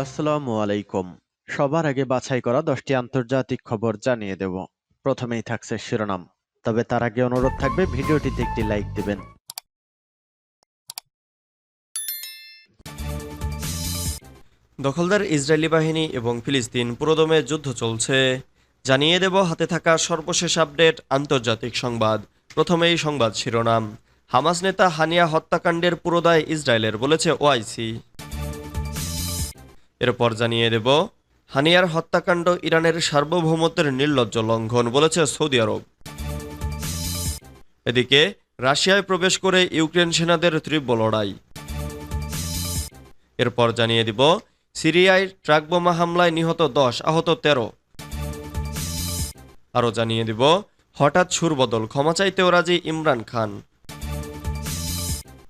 আসসালামু আলাইকুম। সবার আগে বাছাই করা দশটি আন্তর্জাতিক খবর জানিয়ে দেব। প্রথমেই থাকছে শিরোনাম। তবে তার আগে অনুরোধ থাকবে, ভিডিওটিতে একটি লাইক দিবেন। দখলদার ইসরায়েলি বাহিনী এবং ফিলিস্তিন পুরোদমে যুদ্ধ চলছে। জানিয়ে দেব, হাতে থাকা সর্বশেষ আপডেট, আন্তর্জাতিক সংবাদ। প্রথমেই সংবাদ শিরোনাম। হামাস নেতা হানিয়া হত্যাকাণ্ডের পুরোদায় ইসরায়েলের বলেছে ওআইসি। এরপর জানিয়ে দেব, হানিয়ার হত্যাকাণ্ড ইরানের সার্বভৌমত্বের নির্লজ্জ লঙ্ঘন বলেছে সৌদি আরব। এদিকে, রাশিয়ায় প্রবেশ করে ইউক্রেন সেনাদের তীব্র লড়াই। এরপর জানিয়ে দিব, সিরিয়ায় ট্রাক বোমা হামলায় নিহত দশ, আহত তেরো। আরও জানিয়ে দিব, হঠাৎ সুরবদল, ক্ষমা চাইতেও রাজি ইমরান খান।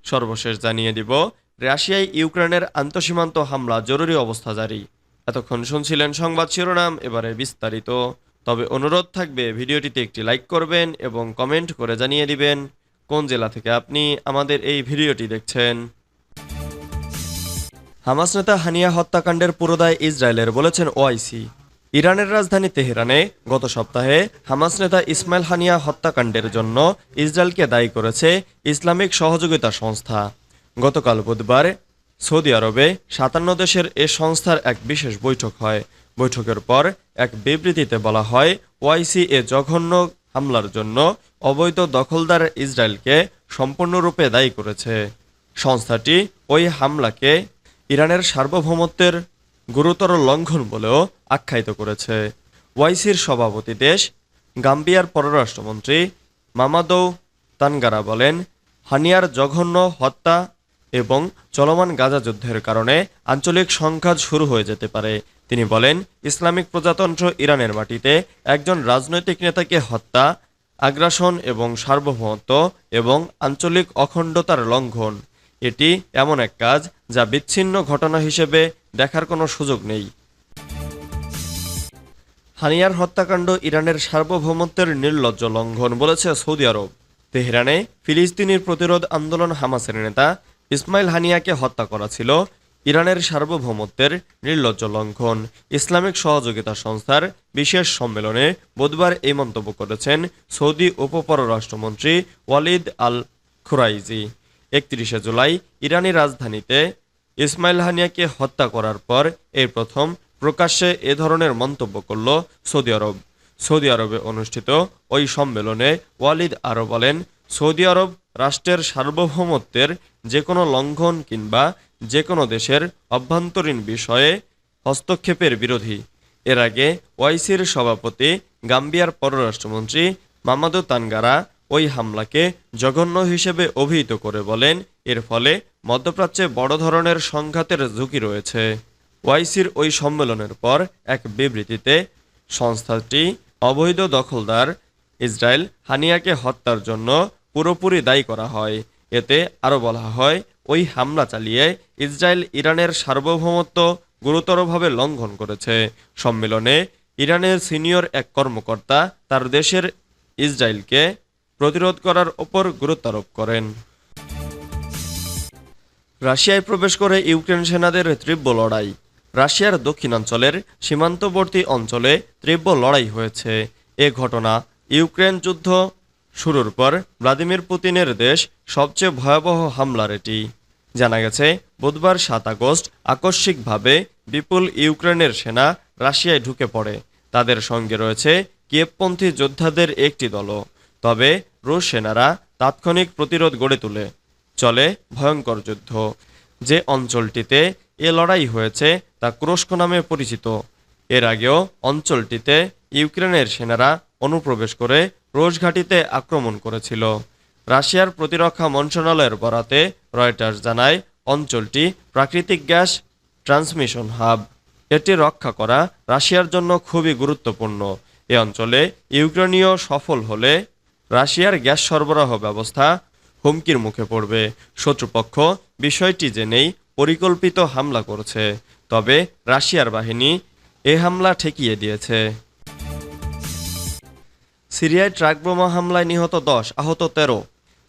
সর্বশেষ জানিয়ে দিব রাশিয়ায় ইউক্রেনের আন্তঃসীমান্ত হামলা জরুরি অবস্থা জারি। এতক্ষণ শুনছিলেন সংবাদ শিরোনাম, এবারে বিস্তারিত। তবে অনুরোধ থাকবে, ভিডিওটিতে একটি লাইক করবেন এবং কমেন্ট করে জানিয়ে দিবেন কোন জেলা থেকে আপনি আমাদের এই ভিডিওটি দেখছেন। হামাস নেতা হানিয়া হত্যাকাণ্ডের পুরোদায় ইসরায়েলের বলেছেন ওআইসি। ইরানের রাজধানী তেহরানে গত সপ্তাহে হামাস নেতা ইসমাইল হানিয়া হত্যাকাণ্ডের জন্য ইসরায়েলকে দায়ী করেছে ইসলামিক সহযোগিতা সংস্থা। গতকাল বুধবার সৌদি আরবে সাতান্ন দেশের এ সংস্থার এক বিশেষ বৈঠক হয়। বৈঠকের পর এক বিবৃতিতে বলা হয় ওয়াইসি এ জঘন্য হামলার জন্য অবৈধ দখলদার ইসরায়েলকে সম্পূর্ণরূপে দায়ী করেছে। সংস্থাটি ওই হামলাকে ইরানের সার্বভৌমত্বের গুরুতর লঙ্ঘন বলেও আখ্যায়িত করেছে। ওয়াইসির সভাপতি দেশ, গাম্বিয়ার পররাষ্ট্রমন্ত্রী মামাদৌ তানগারা বলেন, হানিয়ার জঘন্য হত্যা এবং চলমান গাজা যুদ্ধের কারণে আঞ্চলিক সংঘাত শুরু হয়ে যেতে পারে। তিনি বলেন, ইসলামিক প্রজাতন্ত্র ইরানের মাটিতে একজন রাজনৈতিক নেতাকে হত্যা, আগ্রাসন এবং সার্বভৌমত্ব এবং আঞ্চলিক অখণ্ডতার লঙ্ঘন। এটি এমন এক কাজ যা বিচ্ছিন্ন ঘটনা হিসেবে দেখার কোনো সুযোগ নেই। হানিয়ার হত্যাকাণ্ড ইরানের সার্বভৌমত্বের নির্লজ্জ লঙ্ঘন বলেছে সৌদি আরব। তেহরানে ফিলিস্তিনির প্রতিরোধ আন্দোলন হামাসের নেতা ইসমাইল হানিয়াকে হত্যা করা ছিল ইরানের সার্বভৌমত্বের নির্লজ্জ লঙ্ঘন। ইসলামিক সহযোগিতা সংস্থার বিশেষ সম্মেলনে বুধবার এই মন্তব্য করেছেন সৌদি উপপররাষ্ট্রমন্ত্রী ওয়ালিদ আল খুরাইজি। একত্রিশে জুলাই ইরানি রাজধানীতে ইসমাইল হানিয়াকে হত্যা করার পর এই প্রথম প্রকাশ্যে এ ধরনের মন্তব্য করল সৌদি আরব। সৌদি আরবে অনুষ্ঠিত ওই সম্মেলনে ওয়ালিদ আরও বলেন সৌদি আরব রাষ্ট্রের সার্বভৌমত্বের যে কোনো লঙ্ঘন কিংবা যে কোনো দেশের অভ্যন্তরীণ বিষয়ে হস্তক্ষেপের বিরোধী। এর আগে ওয়াইসির সভাপতি, গাম্বিয়ার পররাষ্ট্রমন্ত্রী মামাদু তানগারা ওই হামলাকে জঘন্য হিসেবে অভিহিত করে বলেন। এর ফলে মধ্যপ্রাচ্যে বড় ধরনের সংঘাতের ঝুঁকি রয়েছে। ওয়াইসির ওই সম্মেলনের পর এক বিবৃতিতে সংস্থাটি অবৈধ দখলদার ইসরায়েল হানিয়াকে হত্যার জন্য পুরোপুরি দায়ী করা হয়। এতে আরও বলা হয়, ওই হামলা চালিয়ে ইসরায়েল ইরানের সার্বভৌমত্ব গুরুতরভাবে লঙ্ঘন করেছে। সম্মেলনে ইরানের সিনিয়র এক কর্মকর্তা তার দেশের ইসরায়েলকে প্রতিরোধ করার ওপর গুরুত্ব আরোপ করেন। রাশিয়ায় প্রবেশ করে ইউক্রেন সেনাদের তীব্র লড়াই। রাশিয়ার দক্ষিণাঞ্চলের সীমান্তবর্তী অঞ্চলে তীব্র লড়াই হয়েছে। এ ঘটনা ইউক্রেন যুদ্ধ শুরুর পর ভ্লাদিমির পুতিনের দেশ সবচেয়ে ভয়াবহ হামলার এটি। জানা গেছে, বুধবার সাত আগস্ট আকস্মিকভাবে বিপুল ইউক্রেনের সেনা রাশিয়ায় ঢুকে পড়ে। তাদের সঙ্গে রয়েছে কিয়েবপন্থী যোদ্ধাদের একটি দলও। তবে রুশ সেনারা তাৎক্ষণিক প্রতিরোধ গড়ে তোলে। চলে ভয়ঙ্কর যুদ্ধ। যে অঞ্চলটিতে এ লড়াই হয়েছে তা ক্রোস্ক নামে পরিচিত। এর আগেও অঞ্চলটিতে ইউক্রেনের সেনারা অনুপ্রবেশ করে রোজ ঘাঁটিতে আক্রমণ করেছিল। রাশিয়ার প্রতিরক্ষা মন্ত্রণালয়ের বরাতে রয়টার্স জানায়, অঞ্চলটি প্রাকৃতিক গ্যাস ট্রান্সমিশন হাব। এটি রক্ষা করা রাশিয়ার জন্য খুবই গুরুত্বপূর্ণ। এ অঞ্চলে ইউক্রেনীয় সফল হলে রাশিয়ার গ্যাস সরবরাহ ব্যবস্থা হুমকির মুখে পড়বে। শত্রুপক্ষ বিষয়টি জেনেই পরিকল্পিত হামলা করছে, তবে রাশিয়ার বাহিনী এ হামলা ঠেকিয়ে দিয়েছে। সিরিয়ায় ট্রাক বোমা হামলায় নিহত দশ, আহত তেরো।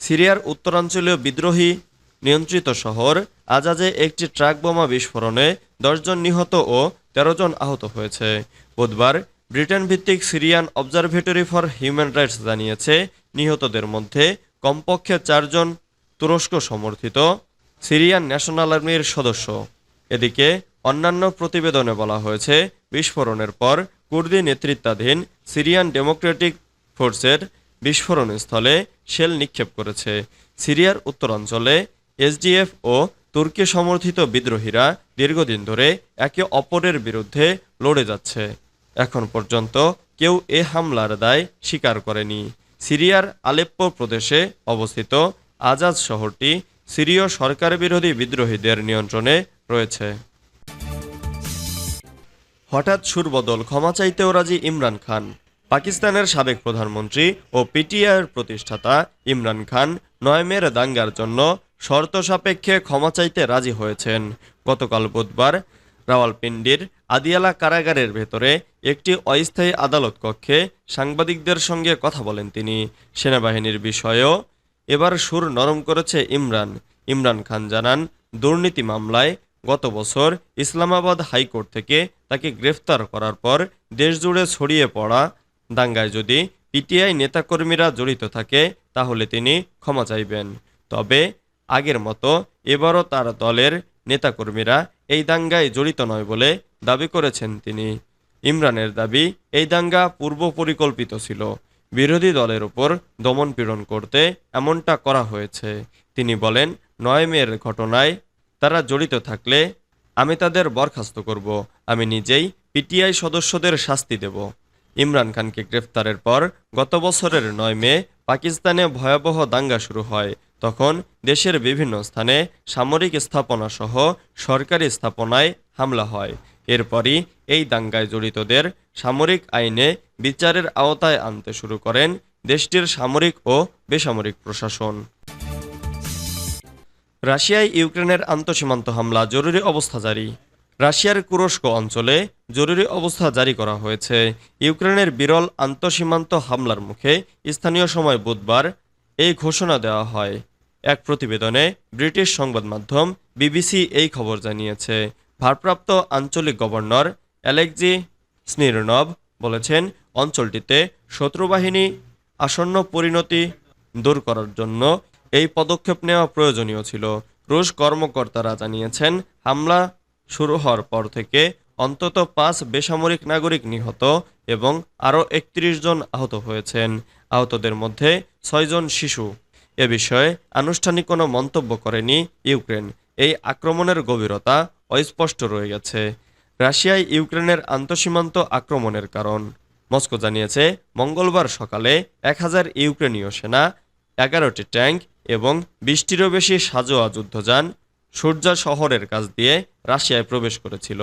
সিরিয়ার উত্তরাঞ্চলীয় বিদ্রোহী নিয়ন্ত্রিত শহর আজাজে একটি ট্রাক বোমা বিস্ফোরণে দশজন নিহত ও তেরো জন আহত হয়েছে। বুধবার ব্রিটেন ভিত্তিক Syrian observatory for human rights জানিয়েছে, নিহতদের মধ্যে কমপক্ষে চারজন তুরস্ক সমর্থিত, সিরিয়ান ন্যাশনাল আর্মির সদস্য। এদিকে অন্যান্য প্রতিবেদনে বলা হয়েছে, বিস্ফোরণের পর কুর্দি নেতৃত্বাধীন সিরিয়ান ডেমোক্রেটিক ফোর্সের বিস্ফোরণ স্থলে শেল নিক্ষেপ করেছে। সিরিয়ার উত্তরাঞ্চলে এসডিএফ ও তুর্কি সমর্থিত বিদ্রোহীরা দীর্ঘদিন ধরে একে অপরের বিরুদ্ধে লড়ে যাচ্ছে। এখন পর্যন্ত কেউ এ হামলার দায় স্বীকার করেনি। সিরিয়ার আলেপ্পো প্রদেশে অবস্থিত আজাদ শহরটি সিরীয় সরকার বিরোধী বিদ্রোহীদের নিয়ন্ত্রণে রয়েছে। হঠাৎ সুরবদল ক্ষমা চাইতেও রাজি ইমরান খান। পাকিস্তানের সাবেক প্রধানমন্ত্রী ও পিটিআইয়ের প্রতিষ্ঠাতা ইমরান খান নয়মের দাঙ্গার জন্য শর্ত সাপেক্ষে ক্ষমা চাইতে রাজি হয়েছেন। গতকাল বুধবার রাওয়ালপিন্ডির আদিয়ালা কারাগারের ভেতরে একটি অস্থায়ী আদালত কক্ষে সাংবাদিকদের সঙ্গে কথা বলেন তিনি। সেনাবাহিনীর বিষয়েও এবার সুর নরম করেছে ইমরান। ইমরান খান জানান, দুর্নীতি মামলায় গত বছর ইসলামাবাদ হাইকোর্ট থেকে তাকে গ্রেফতার করার পর দেশজুড়ে ছড়িয়ে পড়া দাঙ্গায় যদি পিটিআই নেতাকর্মীরা জড়িত থাকে, তাহলে তিনি ক্ষমা চাইবেন। তবে আগের মতো এবারও তার দলের নেতাকর্মীরা এই দাঙ্গায় জড়িত নয় বলে দাবি করেছেন তিনি। ইমরানের দাবি, এই দাঙ্গা পূর্ব পরিকল্পিত ছিল। বিরোধী দলের ওপর দমনপীড়ন করতে এমনটা করা হয়েছে। তিনি বলেন, নয় মেয়ের ঘটনায় তারা জড়িত থাকলে আমি তাদের বরখাস্ত করব। আমি নিজেই পিটিআই সদস্যদের শাস্তি দেব। ইমরান খানকে গ্রেফতারের পর গত বছরের নয় মে পাকিস্তানে ভয়াবহ দাঙ্গা শুরু হয়। তখন দেশের বিভিন্ন স্থানে সামরিক স্থাপনা সহ সরকারি স্থাপনায় হামলা হয়। এরপরই এই দাঙ্গায় জড়িতদের সামরিক আইনে বিচারের আওতায় আনতে শুরু করেন দেশটির সামরিক ও বেসামরিক প্রশাসন। রাশিয়ায় ইউক্রেনের আন্তঃসীমান্ত হামলা জরুরি অবস্থা জারি। রাশিয়ার কুরস্ক অঞ্চলে জরুরি অবস্থা জারি করা হয়েছে। ইউক্রেনের বিরল আন্তঃসীমান্ত হামলার মুখে স্থানীয় সময় বুধবার এই ঘোষণা দেওয়া হয়। এক প্রতিবেদনে ব্রিটিশ সংবাদ মাধ্যম বিবিসি এই খবর জানিয়েছে। ভারপ্রাপ্ত আঞ্চলিক গভর্নর অ্যালেক্সি স্নিরনভ বলেছেন, অঞ্চলটিতে শত্রুবাহিনী আসন্ন পরিণতি দূর করার জন্য এই পদক্ষেপ নেওয়া প্রয়োজনীয় ছিল। রুশ কর্মকর্তারা জানিয়েছেন, হামলা শুরু হওয়ার পর থেকে অন্তত পাঁচ বেসামরিক নাগরিক নিহত এবং আরও একত্রিশ জন আহত হয়েছেন। আহতদের মধ্যে ছয়জন শিশু। এ বিষয়ে আনুষ্ঠানিক কোনো মন্তব্য করেনি ইউক্রেন। এই আক্রমণের গভীরতা অস্পষ্ট রয়ে গেছে। রাশিয়ায় ইউক্রেনের আন্তঃসীমান্ত আক্রমণের কারণ। মস্কো জানিয়েছে, মঙ্গলবার সকালে এক হাজার ইউক্রেনীয় সেনা, এগারোটি ট্যাঙ্ক এবং বিশটিরও বেশি সাজোয়া যুদ্ধযান সূর্যা শহরের কাছ দিয়ে রাশিয়ায় প্রবেশ করেছিল।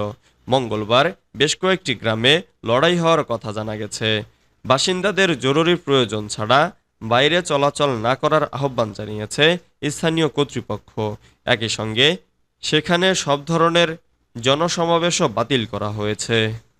মঙ্গলবার বেশ কয়েকটি গ্রামে লড়াই হওয়ার কথা জানা গেছে। বাসিন্দাদের জরুরি প্রয়োজন ছাড়া বাইরে চলাচল না করার আহ্বান জানিয়েছে স্থানীয় কর্তৃপক্ষ। একই সঙ্গে সেখানে সব ধরনের জনসমাবেশও বাতিল করা হয়েছে।